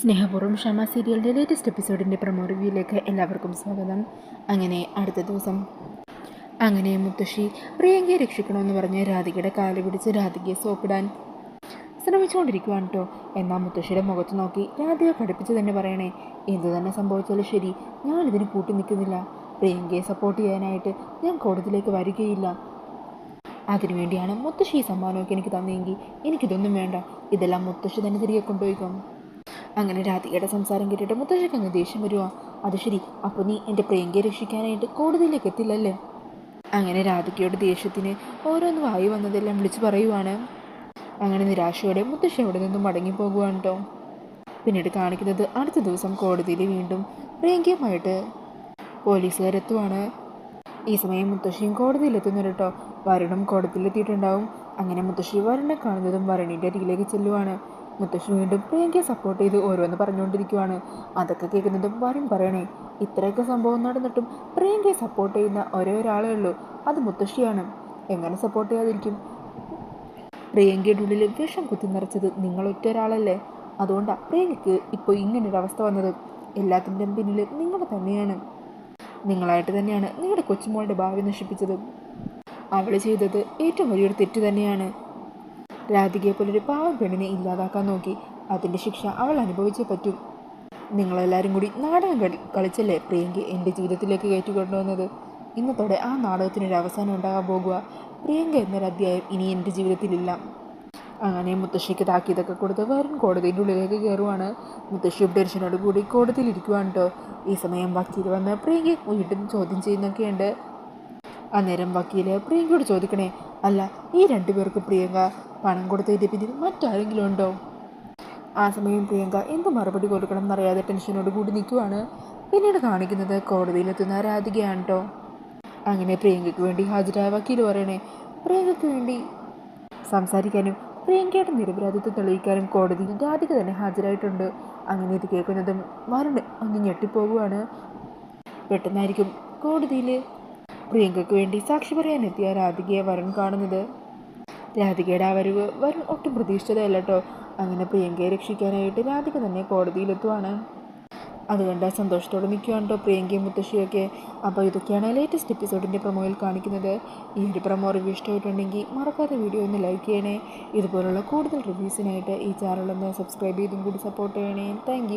സ്നേഹപൂർവം ക്ഷമ സീരിയലിന്റെ ലേറ്റസ്റ്റ് എപ്പിസോഡിന്റെ പ്രമോ റിവ്യൂയിലേക്ക് എല്ലാവർക്കും സ്വാഗതം. അങ്ങനെ അടുത്ത ദിവസം അങ്ങനെ മുത്തശ്ശി പ്രിയങ്കയെ രക്ഷിക്കണമെന്ന് പറഞ്ഞ് രാധികയുടെ കാൽ പിടിച്ച് രാധികയെ സോപ്പിടാൻ ശ്രമിച്ചുകൊണ്ടിരിക്കുവാണ് കേട്ടോ എന്നാൽ മുത്തശ്ശിയുടെ മുഖത്ത് നോക്കി രാധിക പഠിപ്പിച്ച് തന്നെ പറയണേ എന്തു തന്നെ സംഭവിച്ചാലും ശരി ഞാനിതിന് കൂട്ടി നിൽക്കുന്നില്ല. പ്രിയങ്കയെ സപ്പോർട്ട് ചെയ്യാനായിട്ട് ഞാൻ കോടതിയിലേക്ക് വരികയില്ല. അതിനുവേണ്ടിയാണ് മുത്തശ്ശി സമ്മാനമൊക്കെ എനിക്ക് തന്നെങ്കിൽ എനിക്കിതൊന്നും വേണ്ട. ഇതെല്ലാം മുത്തശ്ശി തന്നെ തിരികെ കൊണ്ടുപോയിക്കോ. അങ്ങനെ രാധികയുടെ സംസാരം കേട്ടിട്ട് മുത്തശ്ശിക്ക് അങ്ങ് ദേഷ്യം വരുക അത് ശരി അപ്പോൾ നീ എന്റെ പ്രിയങ്കയെ രക്ഷിക്കാനായിട്ട് കോടതിയിലേക്ക് എത്തില്ലല്ലേ? അങ്ങനെ രാധികയുടെ ദേഷ്യത്തിന് ഓരോന്ന് വായി വന്നതെല്ലാം വിളിച്ചു പറയുവാണ്. അങ്ങനെ നിരാശയോടെ മുത്തശ്ശി അവിടെ നിന്നും മടങ്ങി പോകുവാണ് കേട്ടോ പിന്നീട് കാണിക്കുന്നത് അടുത്ത ദിവസം കോടതിയിൽ വീണ്ടും പ്രിയങ്കയുമായിട്ട് പോലീസുകാരെത്തുവാണ്. ഈ സമയം മുത്തശ്ശിയും കോടതിയിലെത്തുന്നുണ്ട് കേട്ടോ വരുണും കോടതിയിലെത്തിയിട്ടുണ്ടാവും അങ്ങനെ മുത്തശ്ശി വരുണെ കാണുന്നതും വരുണിന്റെ അരികിലേക്ക് ചെല്ലുവാണ്. മുത്തശ്ശി വീണ്ടും പ്രിയങ്കയെ സപ്പോർട്ട് ചെയ്ത് ഓരോന്ന് പറഞ്ഞുകൊണ്ടിരിക്കുവാണ് അതൊക്കെ കേൾക്കുന്നതും വരും പറയണേ ഇത്രയൊക്കെ സംഭവം നടന്നിട്ടും പ്രിയങ്കയെ സപ്പോർട്ട് ചെയ്യുന്ന ഒരേ ഒരാളേ ഉള്ളൂ. അത് മുത്തശ്ശിയാണ്. എങ്ങനെ സപ്പോർട്ട് ചെയ്യാതിരിക്കും? പ്രിയങ്കയുടെ ഉള്ളിൽ വിഷം കുത്തി നിറച്ചത് നിങ്ങൾ ഒറ്റ ഒരാളല്ലേ? അതുകൊണ്ടാണ് പ്രിയങ്കയ്ക്ക് ഇപ്പോൾ ഇങ്ങനൊരു അവസ്ഥ വന്നത്. എല്ലാത്തിന്റെയും പിന്നിൽ നിങ്ങൾ തന്നെയാണ്. നിങ്ങളായിട്ട് തന്നെയാണ് നിങ്ങളുടെ കൊച്ചുമോളുടെ ഭാവി നശിപ്പിച്ചത്. അവൾ ചെയ്തത് ഏറ്റവും വലിയൊരു തെറ്റ് തന്നെയാണ്. രാധികയെ പോലൊരു പാവം പെണ്ണിനെ ഇല്ലാതാക്കാൻ നോക്കി. അതിന്റെ ശിക്ഷ അവൾ അനുഭവിച്ചേ പറ്റും. നിങ്ങളെല്ലാവരും കൂടി നാടകം കളി കളിച്ചല്ലേ പ്രിയങ്കി എന്റെ ജീവിതത്തിലേക്ക് കയറ്റിക്കൊണ്ടുവന്നത്? ഇന്നത്തോടെ ആ നാടകത്തിനൊരു അവസാനം ഉണ്ടാകാൻ പോകുക. പ്രിയങ്ക എന്നൊരു അധ്യായം ഇനി എന്റെ ജീവിതത്തിലില്ല. അങ്ങനെ മുത്തശ്ശിക്ക് താക്കീതൊക്കെ കൊടുത്ത് വരുൺ കോടതിന്റെ ഉള്ളിലേക്ക് കയറുവാണ്. മുത്തശ്ശിയും ടെൻഷനോട് കൂടി കോടതിയിലിരിക്കുവാണ് കേട്ടോ ഈ സമയം വക്കീൽ വന്ന് പ്രിയങ്കയെ വീണ്ടും ചോദ്യം ചെയ്യുന്നൊക്കെയുണ്ട്. അന്നേരം വക്കീൽ പ്രിയങ്കയോട് ചോദിക്കണേ അല്ല ഈ രണ്ടു പേർക്ക് പ്രിയങ്ക പണം കൊടുത്തതിന്റെ പിന്നിൽ മറ്റാരെങ്കിലും ഉണ്ടോ? ആ സമയം പ്രിയങ്ക എന്ത് മറുപടി കൊടുക്കണം എന്നറിയാതെ ടെൻഷനോട് കൂടി നിൽക്കുവാണ്. പിന്നീട് കാണിക്കുന്നത് കോടതിയിലെത്തുന്ന രാധികയാണ് കേട്ടോ അങ്ങനെ പ്രിയങ്കയ്ക്ക് വേണ്ടി ഹാജരായ വക്കീൽ പറയണേ പ്രിയങ്കയ്ക്ക് വേണ്ടി. സംസാരിക്കാനും പ്രിയങ്കയുടെ നിരപരാധിത്വം തെളിയിക്കാനും കോടതിയിൽ രാധിക തന്നെ ഹാജരായിട്ടുണ്ട്. അങ്ങനെ ഇത് കേൾക്കുന്നതും വരുണ് ഒന്ന് ഞെട്ടിപ്പോകുവാണ്. പെട്ടെന്നായിരിക്കും കോടതിയിൽ പ്രിയങ്കയ്ക്ക് വേണ്ടി സാക്ഷി പറയാനെത്തിയ രാധികയെ വരുൺ കാണുന്നത്. രാധികയുടെ ആ വരവ് വരുൺ ഒട്ടും പ്രതീക്ഷിച്ചതല്ല കേട്ടോ. അങ്ങനെ പ്രിയങ്കയെ രക്ഷിക്കാനായിട്ട് രാധിക തന്നെ കോടതിയിലെത്തുവാണ്. അതുകൊണ്ട് സന്തോഷത്തോടെ നിൽക്കുകയാണ് കേട്ടോ പ്രിയങ്കയും മുത്തശ്ശിയൊക്കെ. അപ്പോൾ ഇതൊക്കെയാണ് ലേറ്റസ്റ്റ് എപ്പിസോഡിന്റെ പ്രൊമോയിൽ കാണിക്കുന്നത്. ഈ ഒരു പ്രൊമോ റിവ്യൂ ഇഷ്ടമായിട്ടുണ്ടെങ്കിൽ മറക്കാതെ വീഡിയോ ഒന്ന് ലൈക്ക് ചെയ്യണേ. ഇതുപോലുള്ള കൂടുതൽ റിവ്യൂസിനായിട്ട് ഈ ചാനലൊന്ന് സബ്സ്ക്രൈബ് ചെയ്തും കൂടി സപ്പോർട്ട് ചെയ്യണേ. താങ്ക്